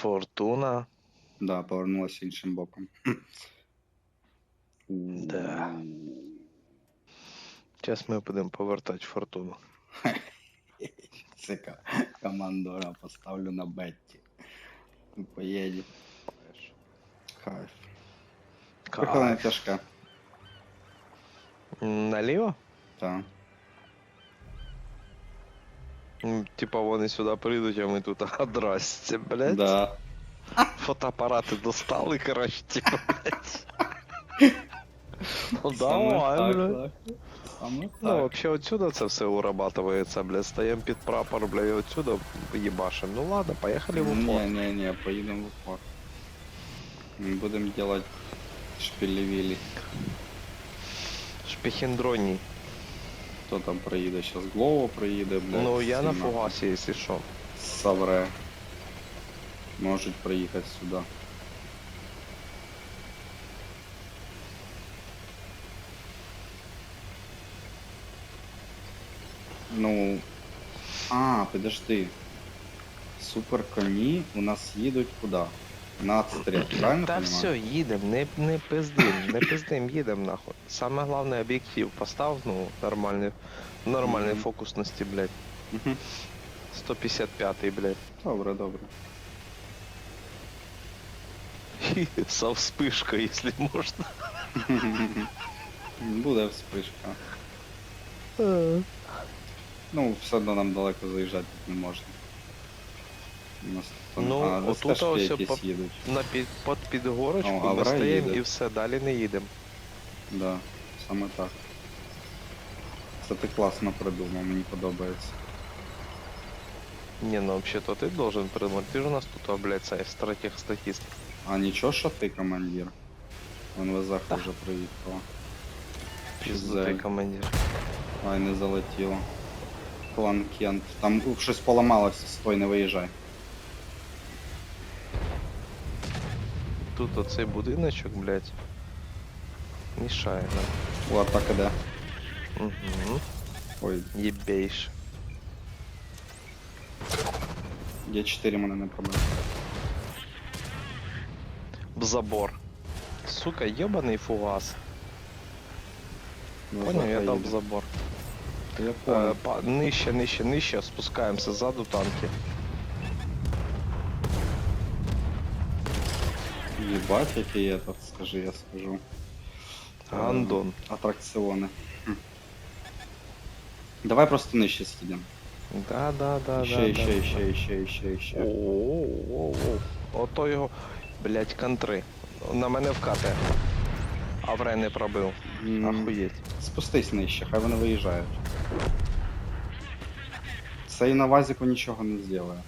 Фортуна. Да, повернулася іншим боком. Да. Зараз ми будемо повертати фортуну. Це командора поставлю на Бетті. І Поїде. Кайф. Прикольна Кайф. тяжка. Наліво? Так. М, Типа вони сюди прийдуть, а ми тут одрасться, блядь. Да. Фотоапарати достали, коротше, типа, блядь. Ну давай, блядь. Ну, вообще отсюда це все урабатывается, блядь. Стоим під прапор, блядь, і отсюда ебашим. Ну ладно, поехали в упор. Не-не-не, поїдемо в упор. Будемо делать шпілі-вілі. Шпихендроній. Хто там проїде? Зараз Глово проїде, блядь. Ну я на фугасі, якщо що. Савре. Можуть проїхати сюди. Ну. А, подожди. Супер коні у нас їдуть куди? На отстріл, правильно Та понимаю? все, їдем, не, не пиздим, не пиздим, їдем нахуй. Саме головне об'єктив постав, ну, нормальний, нормальний Мгм. фокусності, блядь. Мгм. 155, блядь. Добре, добре. Со вспышкой, если можно. Буде вспишка. Ну, все одно нам далеко заїжджати не можна. У нас тут Ну, а, отут ДСТшки ось якісь по- їдуть. На під, під підгорочку О, ми Авра стоїмо їде. і все, далі не їдемо. Да, саме так. Це ти класно придумав, мені подобається. Не, ну вообще-то ты должен придумать. Ты же у нас тут, а, блядь, цей стратег статист. А нічого, що ти командир? Вон везаха вже приїхала. Пиздатый Жаль. командир. Ай, не залетіло. Клан Кент. Там ух, щось поламалося, стой, не виїжджай. Тут оцей будиночок, блядь. Мішає нам. О, так іде. Угу. Ой, Єбейш. є 4 мене не пробив. В забор. Сука, ебаний фугас. Понял, Везаха я дав в їде. забор. Я Е, понял. па, нижче, нижче, нижче, спускаємося, ззаду танки. Ебать, який этот, скажи, я скажу. Гандон. Атракціони. Хм. Давай просто нижче сидим. Да, да, да, ще, да. ще, да. ще, ще, ще, ще. О-о-о-о. Ото його, блять, контри. На мене вкате. Авре не пробив. М, Ахуєть. Спустись нижче, хай вони виїжджають. Цей на вазіку нічого не зробить.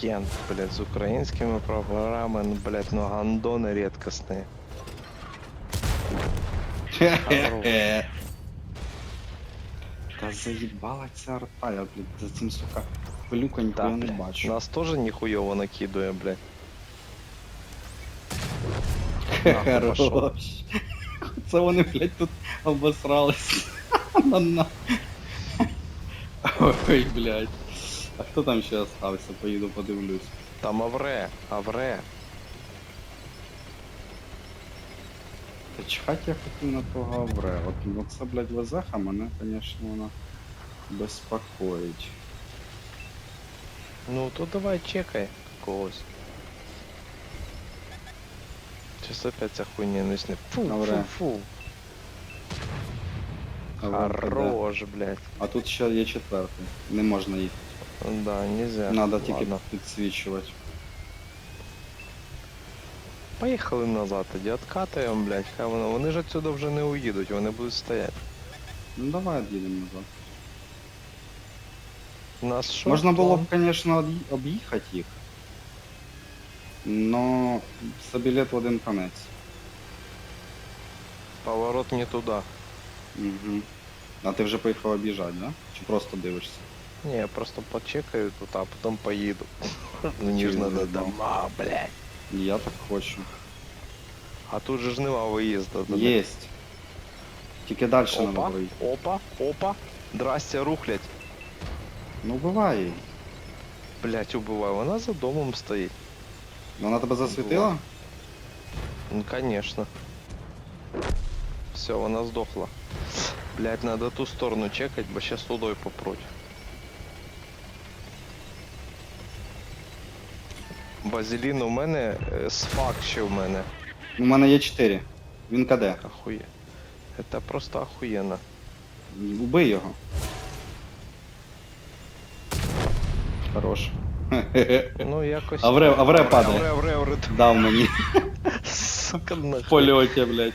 Кент, блядь, з українськими прапорами, ну, блядь, ну гандони рідкісні. Та заїбала ця арта, я, блядь, за цим, сука, пилюка ніхуя не блядь. бачу. Нас теж ніхуйово накидує, блядь. Хорош. Це вони, блядь, тут обосрались. На на. Ой, блядь. А хто там ще остався? Поїду подивлюсь. Там Авре, Авре. Та чхать я хотів на того Авре. От ну, це, блядь, везеха мене, конечно, вона безпокоїть. Ну то давай чекай когось. Сейчас опять ця хуйня не сне. Фу, фу, Авре. фу. Авре. Хорош, блядь. А тут ще є четвертий. Не можна їхати. Да, нельзя. Надо тільки Ладно. підсвічувати. Поїхали назад, тоді откатуємо, блядь, хай воно. Вони ж отсюда вже не уїдуть, вони будуть стояти. Ну давай їдемо назад. У нас що? Можна було б, звісно, об'їхати їх. Но за білет в один конець. Поворот не туди. Угу. А ти вже поїхав об'їжджати, да? Чи просто дивишся? Не, я просто почекаю тут, а потом поїду. Мені ж Через надо дом. дома, блядь. Я так хочу. А тут же ж нема виїзду. до них. Єсть. Тільки далі треба Опа, пройти. опа, опа. Здрастя, рухлять. Ну буває. їй. Блять, убиваю. Вона за домом стоїть. Вона тебе засвітила? Ну, конечно. Все, вона здохла. Блять, надо ту сторону чекать, бо сейчас тудою попруть. Базилін у мене, е, сфак ще в мене. У мене є 4. Він каде. Ахує. Это просто охуєнно. Убий його. Хорош. Ну якось. Авре, авре падає. Авре, авре, авре. Дав мені Сука, нахуй. в польоті, блядь.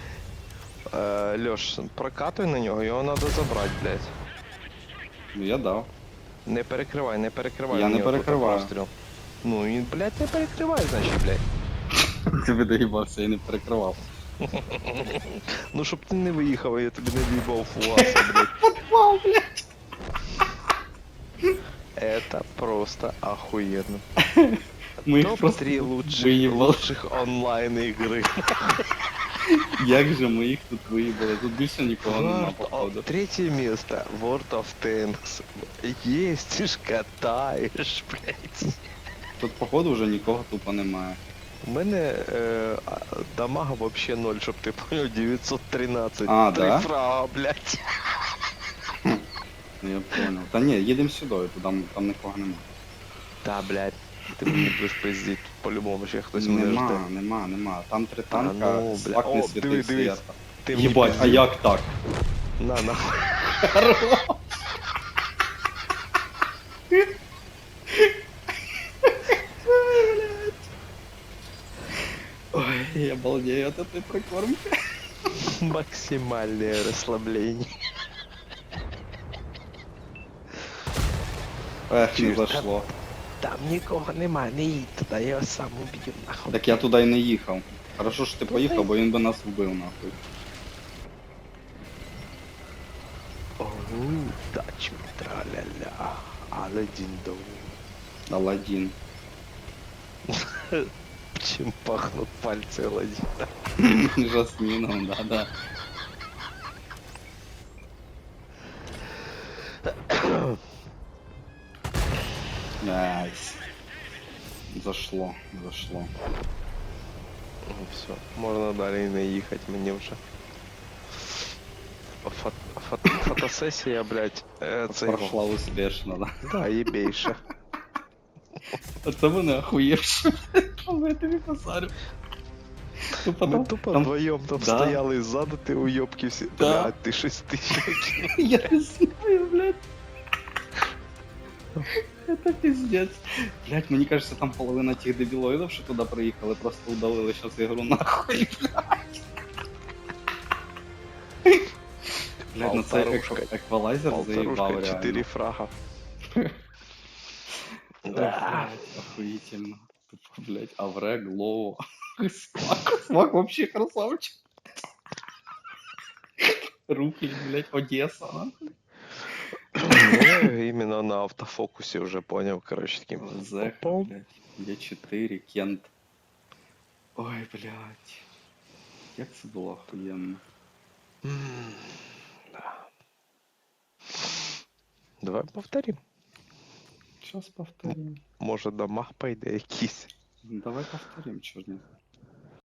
Е, Льош, прокатуй на нього, його треба забрати, блядь. Ну я дав. Не перекривай, не перекривай. Я не нього тут перекриваю. постріл. Ну і, блядь, не перекривай, значить, блядь. Ти би доїбався і не перекривав. Ну щоб ти не виїхав, а я тобі не в'їбав фуаса, блядь. Вау, блядь. Это просто охуенно. Ми їх просто Топ-3 лучших, виїбали. лучших онлайн игры. Як же ми їх тут виїбали? Тут більше нікого нема, World of- походу. Третье место. World of Tanks. Ездишь, катаешь, блядь. Тут походу вже нікого тупо немає. У мене е, а, дамага вообще ноль, щоб ти понял, 913. А, Три да? фрага, блядь. Ну я понял. Та ні, їдемо сюди, там, там нікого немає. Та, блядь. Ти мені будеш пиздіть, по-любому ще хтось мене Нема, жде. нема, нема. Там три Та танка, ну, бля. слак не О, світив свята. Ти мені Єбать, а як так? На, нахуй. я балдею от этой прикормки. Максимальное расслабление. Ех, не Чуєш, зашло. Там нікого нема, не їдь туди, я його сам уб'ю, нахуй. Так я туди і не їхав. Хорошо, що ти поїхав, бо він би нас вбив нахуй. Оу, тач me, траля-ля, але діндоу. Аладдін. Чим пахнуть пальці Аладдіна. Жасміном, да-да. Найс. Зашло, зашло. Ну все, можна далі і не їхати мені вже. Фот, фот, фотосесія, блядь, е, це його. Прошла успішно, да. Да, єбейше. Оце мене охуєвши. Але я тобі посарю. Тупо Ми там, тупо там... вдвоєм там Да. стояли ззаду, ти уйобки всі. Да. Блядь, ти шестичник. Я не знаю, блядь. Это пиздец. Блять, мені кажется, там половина тих дебілоїдів, що туди приїхали, просто удалили зараз ігру нахуй. Блять, ну цей Полторушка. ек- еквалайзер заїбав Полторушка, реально. 4 фрага. Ой, Да. блядь, Охуительно. Тупо, блять, Авре, Глоу. Смак, Смак вообще красавчик. Руки, блять, Одесса, нахуй. Ну, Іменно на автофокусі вже поняв, коротше, таким. Зеха, Опа. блядь. Є4, Кент. Ой, блядь. Як це було охуєнно. М, да. Давай повторим. Щас повторим. Може дамаг пойде якийсь. Давай повторим, чорні.